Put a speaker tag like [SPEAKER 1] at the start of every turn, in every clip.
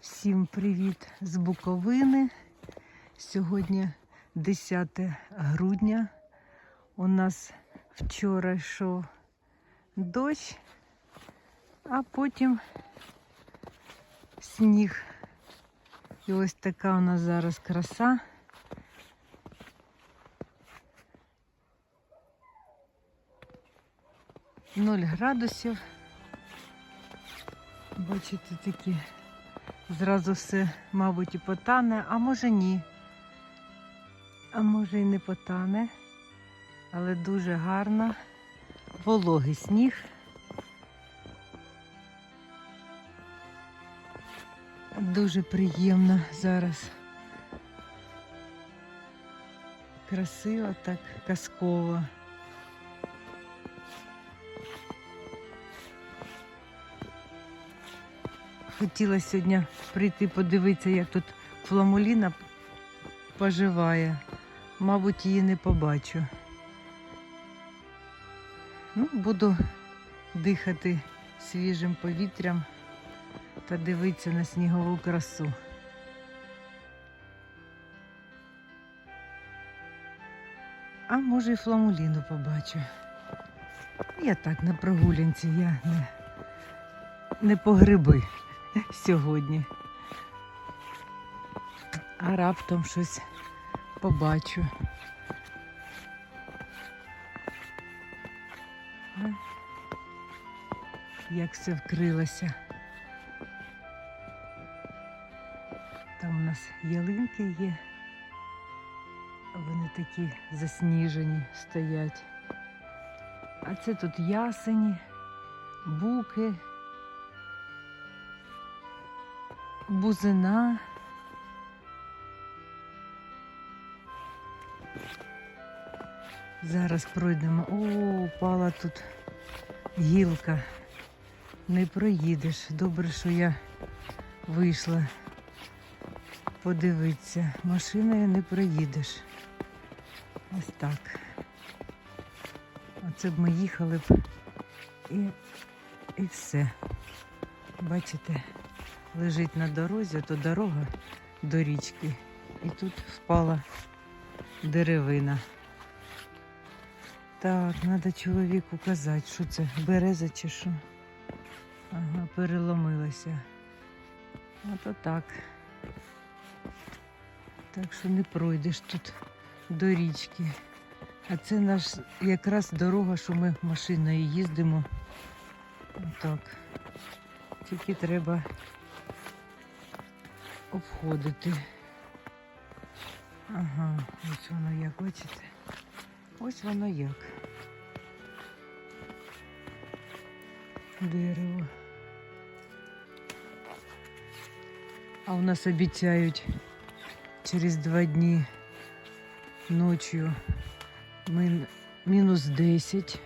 [SPEAKER 1] Всім привіт з Буковини. Сьогодні 10 грудня. У нас вчора йшов дощ, а потім сніг. І ось така у нас зараз краса. Нуль градусів. Бачите, такі зразу все, мабуть, і потане, а може ні. А може і не потане, але дуже гарно. Вологий сніг. Дуже приємно зараз. Красиво, так казково. Хотіла сьогодні прийти подивитися, як тут фламуліна поживає. Мабуть, її не побачу. Ну, буду дихати свіжим повітрям та дивитися на снігову красу. А може і фламуліну побачу. Я так на прогулянці, я не, не по гриби сьогодні. А раптом щось побачу. Як все вкрилося. Там у нас ялинки є. Вони такі засніжені стоять. А це тут ясені, буки. Бузина. Зараз пройдемо. О, упала тут гілка. Не проїдеш. Добре, що я вийшла подивитися. Машиною не проїдеш. Ось так. Оце б ми їхали б і, і все. Бачите? Лежить на дорозі, то дорога до річки. І тут впала деревина. Так, треба чоловіку казати, що це береза чи що. Ага, переломилася. Ото так. Так що не пройдеш тут до річки. А це наш якраз дорога, що ми машиною їздимо. Так. Тільки треба обходити. Ага, ось воно як, бачите? Ось воно як. Дерево. А у нас обіцяють через два дні ночью ми мінус 10,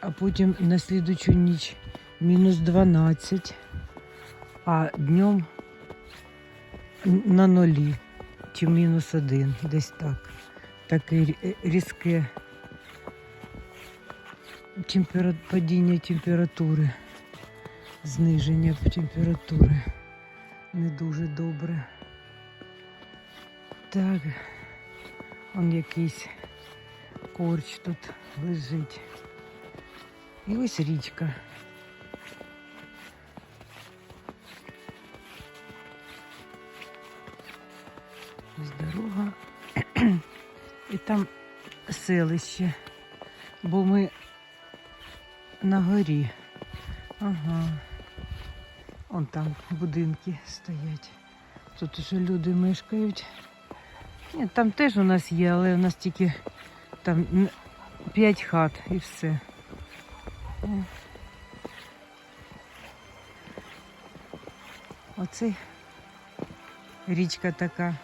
[SPEAKER 1] а потім на слідучу ніч мінус 12 а днем на нулі чи мінус один, десь так. Таке різке темпера- падіння температури, зниження температури. Не дуже добре. Так, он якийсь корч тут лежить. І ось річка. Там селище, бо ми на горі. Ага. Вон там будинки стоять. Тут уже люди мешкають. Ні, там теж у нас є, але у нас тільки там н- п'ять хат і все. Оце річка така.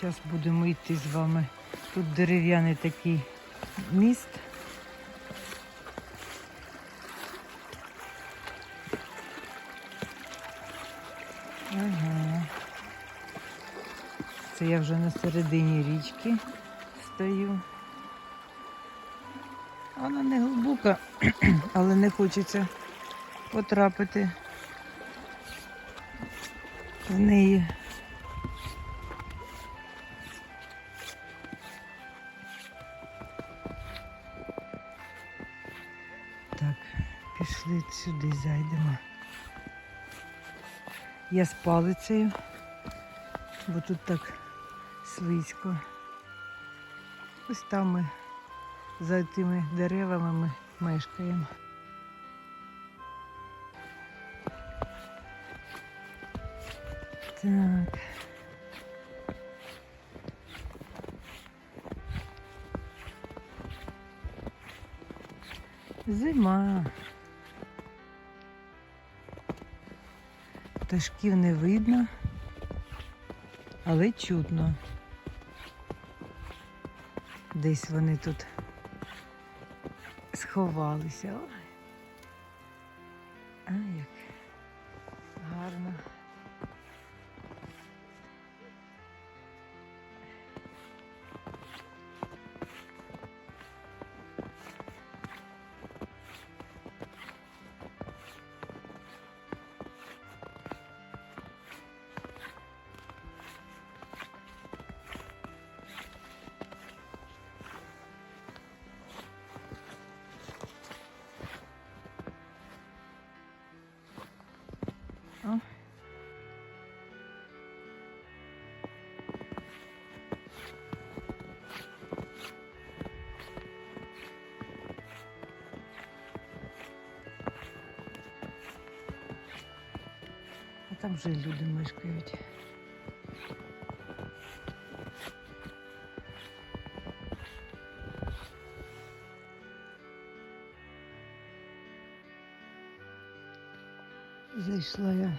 [SPEAKER 1] Зараз будемо йти з вами. Тут дерев'яний такий міст. Ага. Це я вже на середині річки стою. Вона не глибока, але не хочеться потрапити в неї. Пішли сюди, зайдемо. Я з палицею, бо тут так слизько. Ось там ми за тими деревами ми мешкаємо. Так. Зима. Пташків не видно, але чутно. Десь вони тут сховалися. Там вже люди мешкають. Зайшла я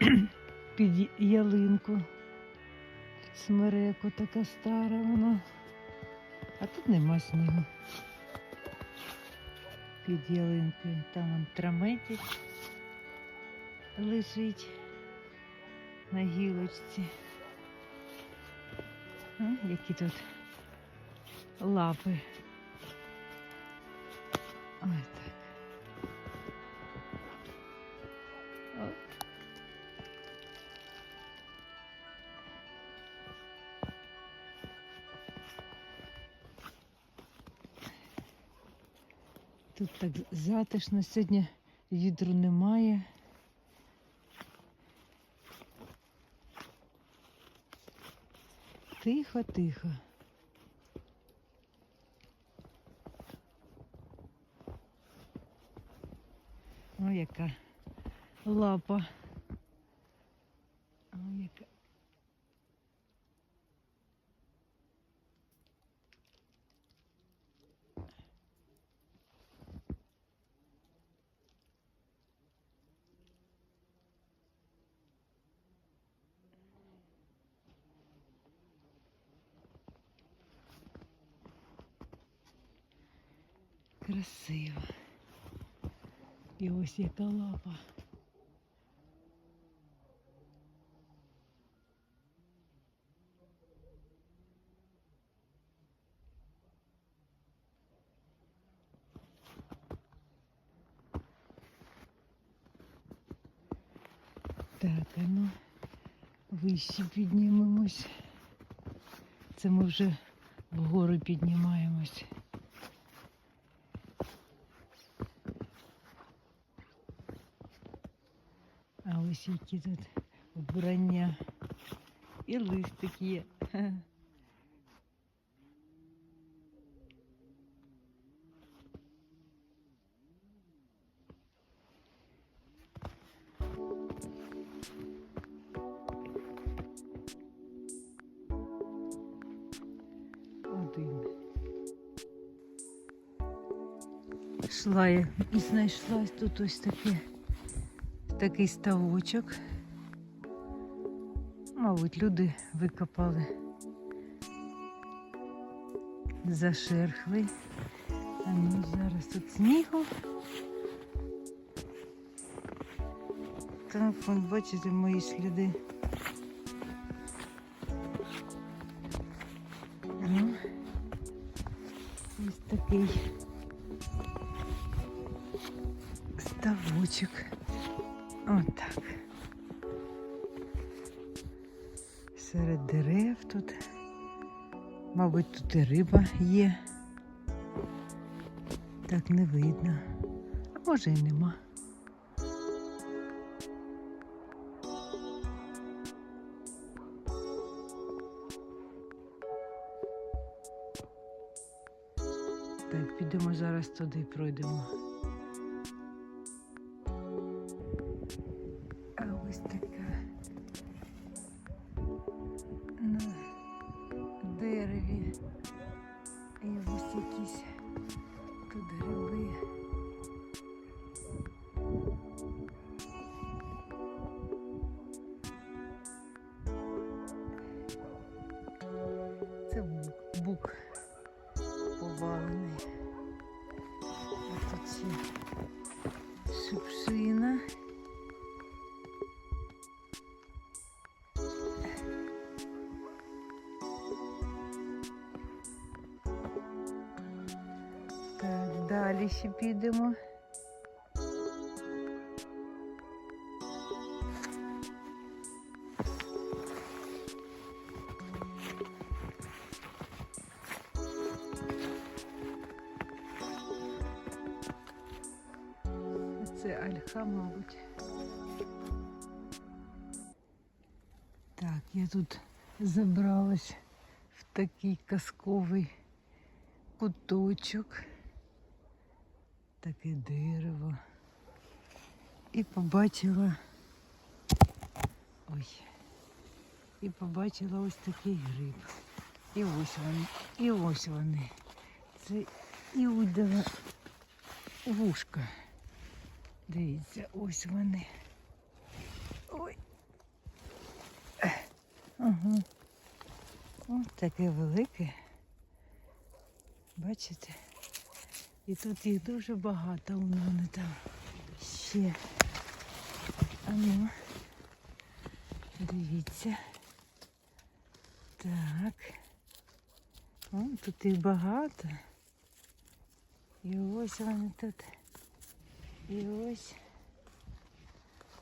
[SPEAKER 1] під ялинку. Смереку така стара вона. А тут нема снігу. Під ялинкою. Там он траметик лежить на гілочці. А, які тут лапи. Ой так. Тут так затишно, сьогодні вітру немає. Тихо, тихо. О, яка лапа. О, яка. Красиво. І ось яка лапа. Так, а ну вище піднімемось. Це ми вже вгору піднімаємось. ось які тут вбрання. І листик є. Ха. Один. Йшла я і знайшла тут ось таке, Такий ставочок. Мабуть, люди викопали. Зашерхли. А ну зараз тут снігу. Так, вон, бачите мої сліди. Ну, ось такий ставочок. Серед дерев тут. Мабуть, тут і риба є. Так не видно. А може і нема. Так, підемо зараз туди пройдемо. А ось така далі ще підемо. Це альха, мабуть. Так, я тут забралась в такий казковий куточок, таке дерево. І побачила. Ой. І побачила ось такий гриб. І ось вони, і ось вони. Це іудова вушка. Дивіться, ось вони. Ой. Ага. Ось таке велике. Бачите? І тут їх дуже багато, воно вони там ще. А ну, дивіться. Так. О, тут їх багато. І ось вони тут. І ось.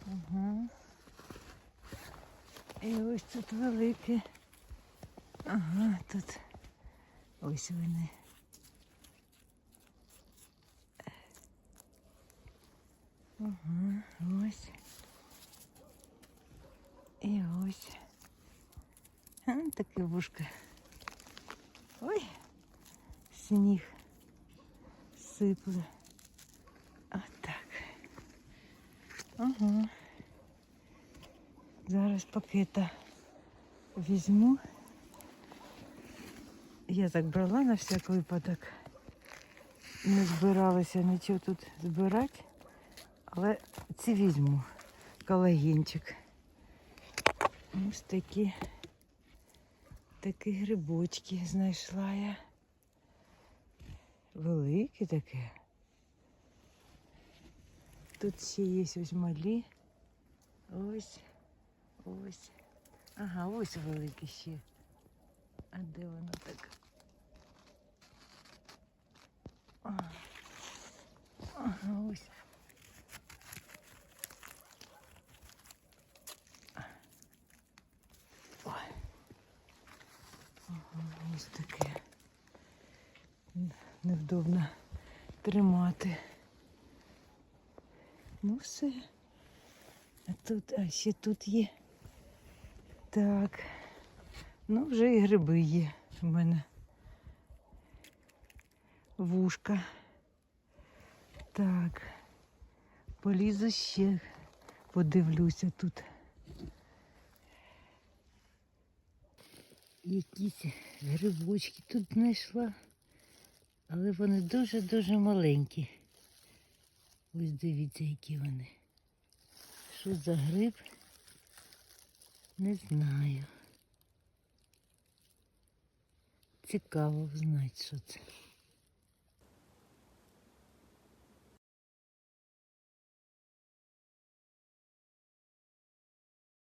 [SPEAKER 1] Ага. І ось тут велике. Ага, тут ось вони. Ага, ось. І ось. А, таке вушка. Ой, сніг сипле. Отак. Ага. Зараз пакета візьму. Я так брала на всяк випадок. Не збиралася нічого тут збирати, Але ці візьму колагенчик. Ось такі, такі грибочки знайшла я. Великі такі. Тут ще є ось малі. Ось, ось. Ага, ось великі ще. А де воно так? Ага, ось. Ось таке. Невдобно тримати. Ну все. А тут, а ще тут є. Так. Ну, вже і гриби є в мене. Вушка. Так. Полізу ще, подивлюся тут. Якісь грибочки тут знайшла, але вони дуже-дуже маленькі. Ось дивіться, які вони. Що за гриб? Не знаю. Цікаво знати, що це.